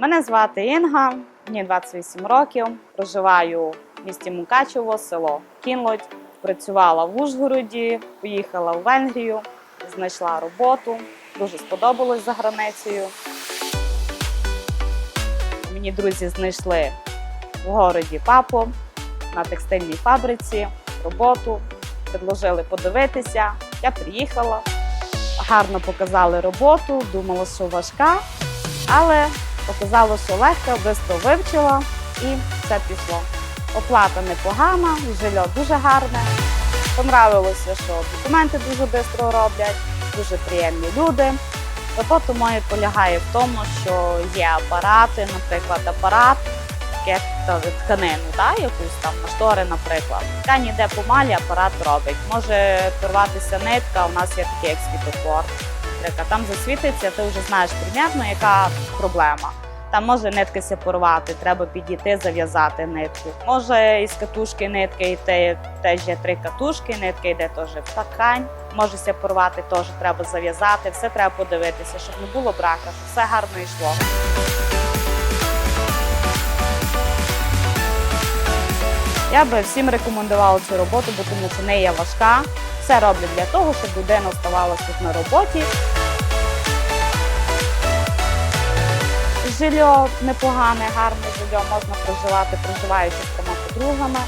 Мене звати Інга, мені 28 років. Проживаю в місті Мукачево, село Кінлодь. Працювала в Ужгороді, поїхала в Венгрію, знайшла роботу. Дуже сподобалось за границею. Мені друзі знайшли в городі папу на текстильній фабриці роботу. Предложили подивитися. Я приїхала, гарно показали роботу, думала, що важка, але показало, що легко, швидко вивчила і все пішло. Оплата непогана, жилье дуже гарне. Понравилося, що документи дуже швидко роблять, дуже приємні люди. Робота моя полягає в тому, що є апарати, наприклад, апарат, та- тканину, та, якусь там на штори, наприклад. Ткань іде помалі, апарат робить. Може порватися нитка, у нас є такий як світофор. Наприклад, там засвітиться, ти вже знаєш примірно, яка проблема. Там може ниткася порвати, треба підійти, зав'язати нитку. Може із катушки нитки йти, теж є три катушки, нитка йде теж в ткань. Може ся порвати, теж треба зав'язати. Все треба подивитися, щоб не було брака, щоб все гарно йшло. Я би всім рекомендувала цю роботу, бо тому що не є важка. Все роблять для того, щоб людина оставалася на роботі. Жильо непогане, гарне жильо, можна проживати, проживаючи з трьома подругами.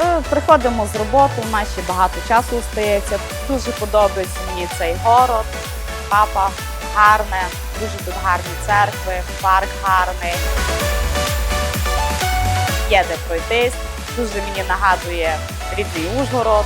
Е, Приходимо з роботи, у нас ще багато часу остається. Дуже подобається мені цей город, папа гарне, дуже тут гарні церкви, парк гарний. Є де пройтись. Дуже мені нагадує рідний Ужгород.